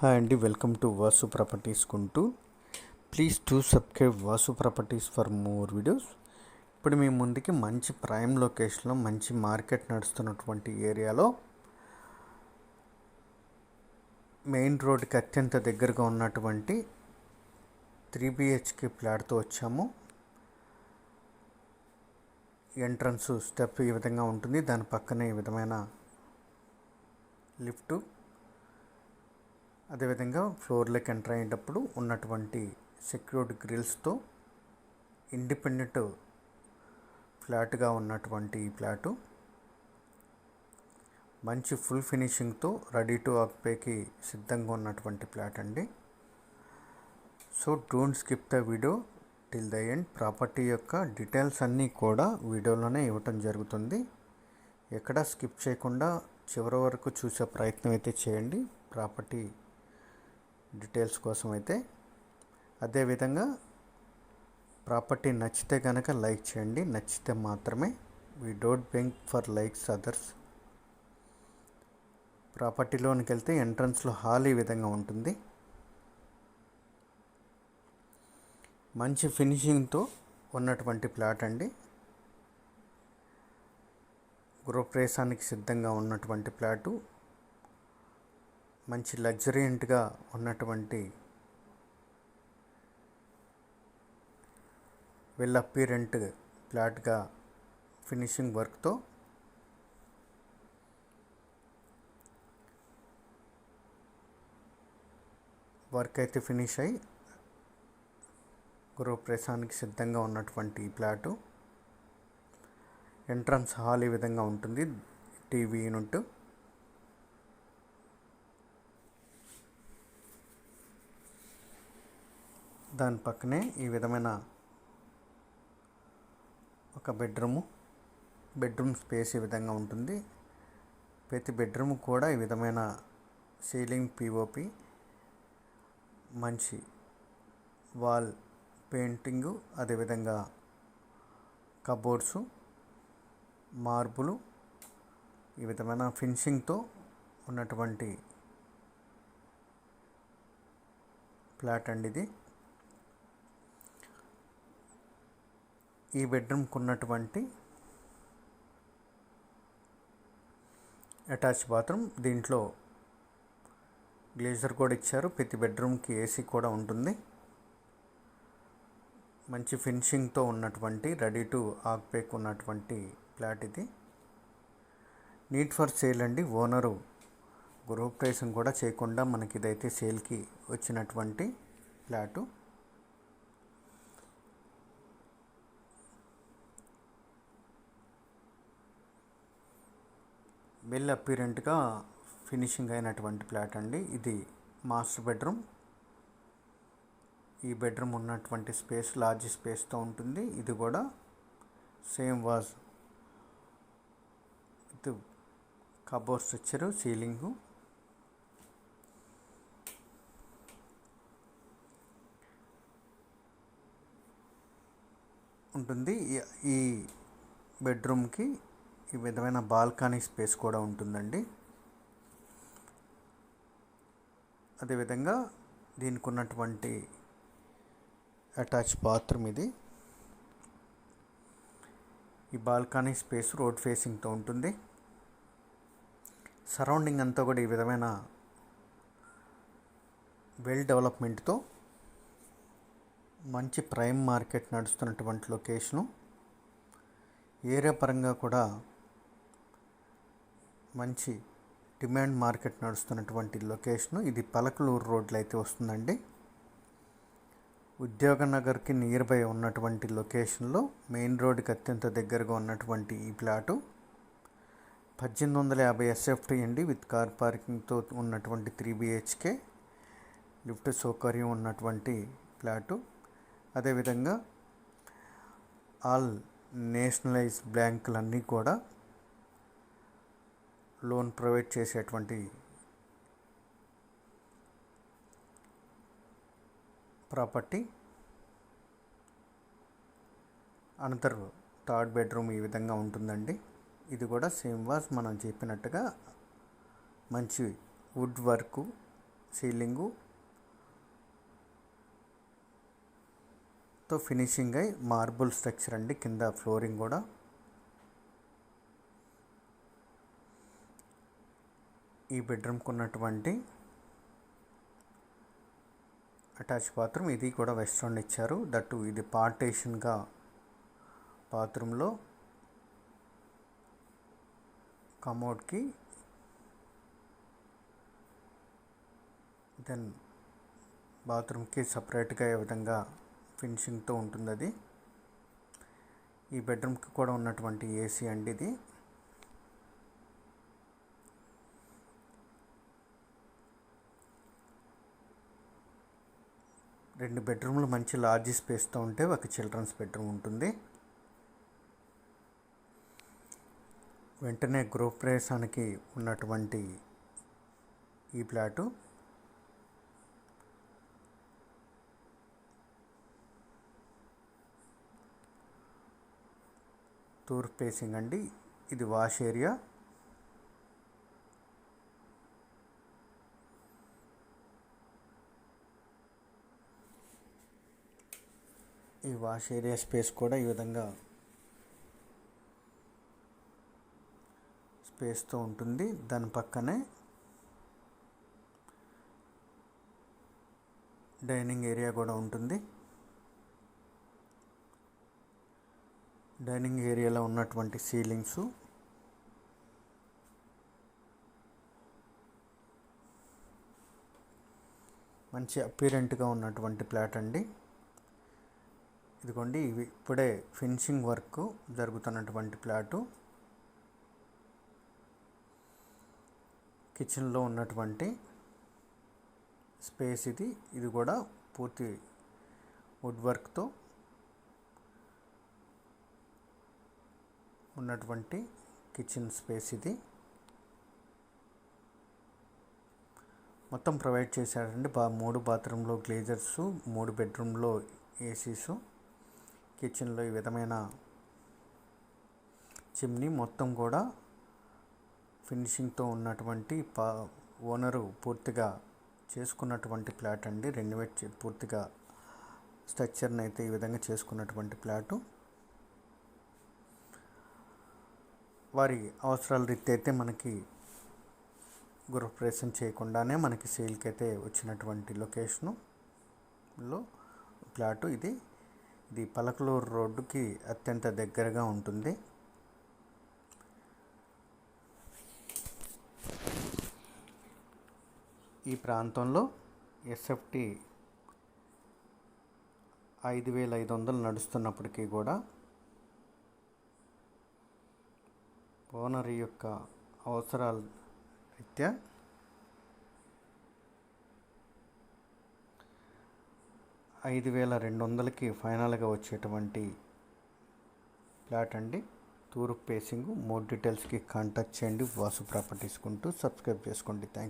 Hi అండి welcome to Vasu properties కుంటూ. Please to subscribe Vasu Properties for more videos. ఇప్పుడు మీ ముందుకి మంచి ప్రైమ్ లొకేషన్లో మంచి మార్కెట్ నడుస్తున్నటువంటి ఏరియాలో మెయిన్ రోడ్కి అత్యంత దగ్గరగా ఉన్నటువంటి త్రీ బిహెచ్కే ఫ్లాట్తో వచ్చాము. ఎంట్రన్స్ స్టెప్ ఈ విధంగా ఉంటుంది. దాని పక్కనే ఈ విధమైన లిఫ్టు. అదేవిధంగా ఫ్లోర్లోకి ఎంటర్ అయ్యేటప్పుడు ఉన్నటువంటి సెక్యూర్డ్ గ్రిల్స్తో ఇండిపెండెంట్ ఫ్లాట్గా ఉన్నటువంటి ఈ ఫ్లాటు మంచి ఫుల్ ఫినిషింగ్తో రెడీ టు ఆక్యుపైకి సిద్ధంగా ఉన్నటువంటి ఫ్లాట్ అండి. So don't skip the video till the end property యొక్క డీటెయిల్స్ అన్నీ కూడా వీడియోలోనే ఇవ్వటం జరుగుతుంది. ఎక్కడ స్కిప్ చేయకుండా చివరి వరకు చూసే ప్రయత్నం అయితే చేయండి. ప్రాపర్టీ డీటెయిల్స్ కోసం అయితే అదేవిధంగా ప్రాపర్టీ నచ్చితే కనుక లైక్ చేయండి. నచ్చితే మాత్రమే we don't beg for likes others. ప్రాపర్టీలోనికి వెళ్తే ఎంట్రన్స్లో హాల్ ఈ విధంగా ఉంటుంది. మంచి ఫినిషింగ్తో ఉన్నటువంటి ప్లాట్ అండి. గృహప్రవేశానికి సిద్ధంగా ఉన్నటువంటి ప్లాటు. మంచి లగ్జరియంట్గా ఉన్నటువంటి వెల్ అప్పీరెంట్ ప్లాట్గా ఫినిషింగ్ వర్క్తో వర్క్ అయితే ఫినిష్ అయ్యి గృహప్రవేశానికి సిద్ధంగా ఉన్నటువంటి ఈ ప్లాటు. ఎంట్రన్స్ హాల్ ఈ విధంగా ఉంటుంది. TV unit. దాని పక్కనే ఈ విధమైన ఒక బెడ్రూము బెడ్రూమ్ స్పేస్ ఈ విధంగా ఉంటుంది. ప్రతి బెడ్రూమ్ కూడా ఈ విధమైన సీలింగ్ పిఓపి మంచి వాల్ పెయింటింగు అదేవిధంగా కబోర్డ్సు మార్బులు ఈ విధమైన ఫినిషింగ్తో ఉన్నటువంటి ప్లాట్ అండి ఇది. ఈ బెడ్రూమ్కి ఉన్నటువంటి అటాచ్ బాత్రూమ్. దీంట్లో గ్లేజర్ కూడా ఇచ్చారు. ప్రతి బెడ్రూమ్కి ఏసీ కూడా ఉంటుంది. మంచి ఫినిషింగ్తో ఉన్నటువంటి రెడీ టు ఆక్పేక్ ఉన్నటువంటి ఫ్లాట్ ఇది. నీట్ ఫర్ సేల్ అండి. ఓనరు గృహప్రవేశం కూడా చేయకుండా మనకి ఇదైతే సేల్కి వచ్చినటువంటి ఫ్లాటు. వెల్ అపీరెంట్గా ఫినిషింగ్ అయినటువంటి ఫ్లాట్ అండి. ఇది మాస్టర్ బెడ్రూమ్. ఈ బెడ్రూమ్ ఉన్నటువంటి స్పేస్ లార్జ్ స్పేస్తో ఉంటుంది. ఇది కూడా సేమ్ వాజ్ విత్ కబోర్డ్ ఇచ్చారు సీలింగు. ఉంటుంది. ఈ బెడ్రూమ్కి ఈ విధమైన బాల్కనీ స్పేస్ కూడా ఉంటుందండి. అదేవిధంగా దీనికి ఉన్నటువంటి అటాచ్ బాత్రూమ్ ఇది. ఈ బాల్కనీ స్పేస్ రోడ్ ఫేసింగ్తో ఉంటుంది. సరౌండింగ్ అంతా కూడా ఈ విధమైన వెల్ డెవలప్మెంట్తో మంచి ప్రైమ్ మార్కెట్ నడుస్తున్నటువంటి లొకేషను. ఏరియా పరంగా కూడా మంచి డిమాండ్ మార్కెట్ నడుస్తున్నటువంటి లొకేషను. ఇది పలకలూరు రోడ్లో అయితే వస్తుందండి. ఉద్యోగ నగర్కి నియర్ బై ఉన్నటువంటి లొకేషన్లో మెయిన్ రోడ్కి అత్యంత దగ్గరగా ఉన్నటువంటి ఈ ప్లాటు. పద్దెనిమిది వందల యాభై ఎస్ఎఫ్టీ అండి విత్ కార్ పార్కింగ్తో ఉన్నటువంటి త్రీ బిహెచ్కే లిఫ్ట్ సౌకర్యం ఉన్నటువంటి ఫ్లాటు అదేవిధంగా ఆల్ నేషనలైజ్ బ్యాంకులన్నీ కూడా లోన్ ప్రొవైడ్ చేసేటువంటి ప్రాపర్టీ. అనదర్ థర్డ్ బెడ్రూమ్ ఈ విధంగా ఉంటుందండి. ఇది కూడా సేమ్ వాజ్ మనం చెప్పినట్టుగా మంచి వుడ్ వర్క్ సీలింగు తో ఫినిషింగ్ అయి మార్బుల్ స్ట్రక్చర్ అండి. కింద ఫ్లోరింగ్ కూడా. ఈ బెడ్రూమ్కి ఉన్నటువంటి అటాచ్ బాత్రూమ్ ఇది కూడా వెస్ట్రన్ ఇచ్చారు. దట్టు ఇది పార్టేషన్గా బాత్రూంలో కమోడ్కి దెన్ బాత్రూమ్కి సపరేట్గా ఏ విధంగా ఫినిషింగ్తో ఉంటుంది అది ఈ బెడ్రూమ్కి కూడా ఉన్నటువంటి ఏసీ అండి ఇది. రెండు బెడ్రూమ్లు మంచి లార్జ్ స్పేస్తో ఉంటే ఒక చిల్డ్రన్స్ బెడ్రూమ్ ఉంటుంది. వెంటనే గృహప్రవేశానికి ఉన్నటువంటి ఈ ప్లాటు తూర్పు ఫేసింగ్ అండి. ఇది wash area. Wash area space కూడా ఈ విధంగా స్పేస్తో ఉంటుంది. దాని పక్కనే డైనింగ్ ఏరియా కూడా ఉంటుంది. డైనింగ్ ఏరియాలో ఉన్నటువంటి సీలింగ్స్ మంచి అపీరెంట్గా ఉన్నటువంటి ప్లాట్ అండి. ఇదిగోండి ఇవి ఇప్పుడే ఫినిషింగ్ వర్క్ జరుగుతున్నటువంటి ప్లాటు. కిచెన్లో ఉన్నటువంటి స్పేస్ ఇది. ఇది కూడా పూర్తి వుడ్ వర్క్తో ఉన్నటువంటి కిచెన్ స్పేస్ ఇది. మొత్తం ప్రొవైడ్ చేశారండి. బా మూడు బాత్రూంలో గ్లేజర్స్ మూడు బెడ్రూమ్లో ఏసీసు. కిచెన్లో ఈ విధమైన చిమ్నీ మొత్తం కూడా ఫినిషింగ్తో ఉన్నటువంటి పా ఓనరు పూర్తిగా చేసుకున్నటువంటి ప్లాట్ అండి. రెన్యువేట్ పూర్తిగా స్ట్రక్చర్ని అయితే ఈ విధంగా చేసుకున్నటువంటి ప్లాటు. వారి అవసరాల రీత్యా అయితే మనకి గృహప్రవేశం చేయకుండానే మనకి సేల్కి అయితే వచ్చినటువంటి లొకేషను లో ప్లాటు ఇది. ఇది పలకలూరు రోడ్డుకి అత్యంత దగ్గరగా ఉంటుంది. ఈ ప్రాంతంలో ఎస్ఎఫ్టి ఐదు వేల ఐదు వందలు నడుస్తున్నప్పటికీ కూడా ఓనర్ యొక్క అవసరాల రీత్యా ఐదు వేల రెండు వందలకి ఫైనల్గా వచ్చేటువంటి ఫ్లాట్ అండి. తూర్పు పేసింగ్ మోర్ డీటెయిల్స్కి కాంటాక్ట్ చేయండి. వాసు ప్రాపర్టీస్ కుంటూ సబ్స్క్రైబ్ చేసుకోండి. థ్యాంక్